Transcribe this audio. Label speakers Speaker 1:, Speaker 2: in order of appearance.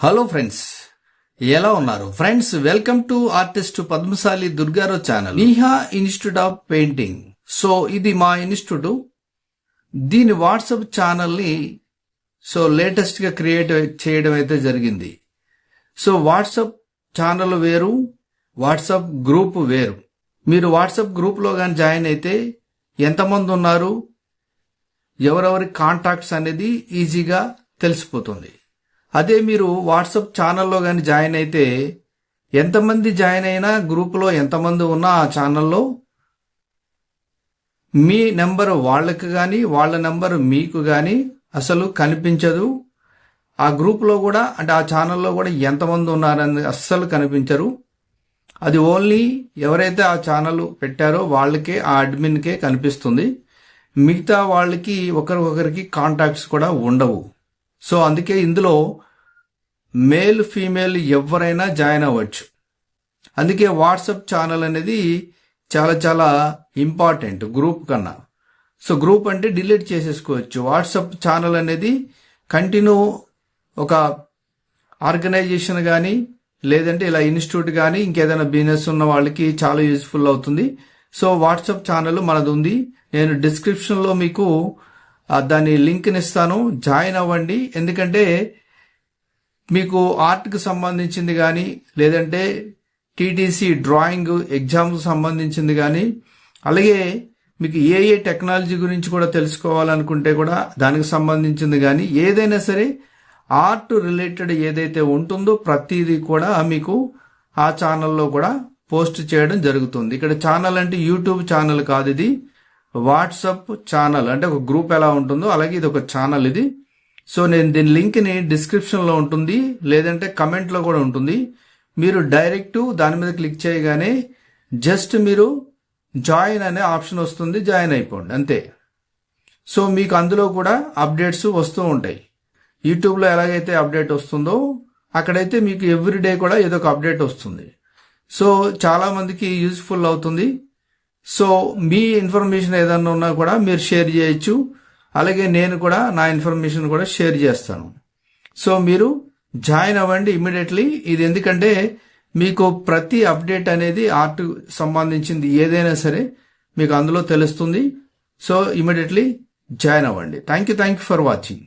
Speaker 1: Hello friends ఎలా ఉన్నారు? Friends welcome to artist Padmashali Durgarao channel Neeha institute of painting so ఇది మా institute దీని వాట్సాప్ ఛానల్ని సో లేటెస్ట్గా క్రియేట్ చేయడం అయితే జరిగింది. సో వాట్సాప్ ఛానల్ వేరు వాట్సాప్ గ్రూప్ వేరు. మీరు వాట్సాప్ గ్రూప్లో కానీ జాయిన్ అయితే ఎంతమంది ఉన్నారు? ఎవరెవరి కాంటాక్ట్స్ అనేది ఈజీగా తెలిసిపోతుంది. అదే మీరు వాట్సాప్ ఛానల్లో కానీ జాయిన్ అయితే ఎంతమంది జాయిన్ అయినా గ్రూపులో ఎంతమంది ఉన్నా ఆ ఛానల్లో మీ నెంబర్ వాళ్ళకి కానీ వాళ్ళ నెంబర్ మీకు కానీ అసలు కనిపించదు. ఆ గ్రూప్లో కూడా అంటే ఆ ఛానల్లో కూడా ఎంతమంది ఉన్నారని అస్సలు కనిపించరు. అది ఓన్లీ ఎవరైతే ఆ ఛానల్ పెట్టారో వాళ్ళకే ఆ అడ్మిన్కే కనిపిస్తుంది. మిగతా వాళ్ళకి ఒకరికొకరికి కాంటాక్ట్స్ కూడా ఉండవు. సో అందుకే ఇందులో మేల్ ఫీమేల్ ఎవరైనా జాయిన్ అవ్వచ్చు. అందుకే వాట్సాప్ ఛానల్ అనేది చాలా చాలా ఇంపార్టెంట్ గ్రూప్ కన్నా. సో గ్రూప్ అంటే డిలీట్ చేసేసుకోవచ్చు. వాట్సాప్ ఛానల్ అనేది కంటిన్యూ ఒక ఆర్గనైజేషన్ కానీ లేదంటే ఇలా ఇన్స్టిట్యూట్ కానీ ఇంకేదైనా బిజినెస్ ఉన్న వాళ్ళకి చాలా యూజ్ఫుల్ అవుతుంది. సో వాట్సాప్ ఛానల్ మనది ఉంది నేను డిస్క్రిప్షన్లో మీకు దాని లింక్ని ఇస్తాను. జాయిన్ అవ్వండి. ఎందుకంటే మీకు ఆర్ట్కి సంబంధించింది కానీ లేదంటే టీటీసీ డ్రాయింగ్ ఎగ్జామ్కి సంబంధించింది కానీ అలాగే మీకు ఏ ఏ టెక్నాలజీ గురించి కూడా తెలుసుకోవాలనుకుంటే కూడా దానికి సంబంధించింది కానీ ఏదైనా సరే ఆర్ట్ రిలేటెడ్ ఏదైతే ఉంటుందో ప్రతిదీ కూడా మీకు ఆ ఛానల్లో కూడా పోస్ట్ చేయడం జరుగుతుంది. ఇక్కడ ఛానల్ అంటే యూట్యూబ్ ఛానల్ కాదు ఇది. వాట్సప్ ఛానల్ అంటే ఒక గ్రూప్ ఎలా ఉంటుందో అలాగే ఇది ఒక ఛానల్ ఇది. సో నేను దీని లింక్ని డిస్క్రిప్షన్లో ఉంటుంది లేదంటే కమెంట్లో కూడా ఉంటుంది. మీరు డైరెక్ట్ దాని మీద క్లిక్ చేయగానే జస్ట్ మీరు జాయిన్ అనే ఆప్షన్ వస్తుంది జాయిన్ అయిపోండి అంతే. సో మీకు అందులో కూడా అప్డేట్స్ వస్తూ ఉంటాయి. యూట్యూబ్లో ఎలాగైతే అప్డేట్ వస్తుందో అక్కడైతే మీకు ఎవ్రీ డే కూడా ఏదో ఒక అప్డేట్ వస్తుంది. సో చాలామందికి యూజ్ఫుల్ అవుతుంది. సో మీ ఇన్ఫర్మేషన్ ఏదన్నా ఉన్నా కూడా మీరు షేర్ చేయొచ్చు. అలాగే నేను కూడా నా ఇన్ఫర్మేషన్ కూడా షేర్ చేస్తాను. సో మీరు జాయిన్ అవ్వండి ఇమీడియట్లీ. ఇది ఎందుకంటే మీకు ప్రతి అప్డేట్ అనేది ఆర్ట్ సంబంధించింది ఏదైనా సరే మీకు అందులో తెలుస్తుంది. సో ఇమీడియట్లీ జాయిన్ అవ్వండి. Thank you thank you for watching.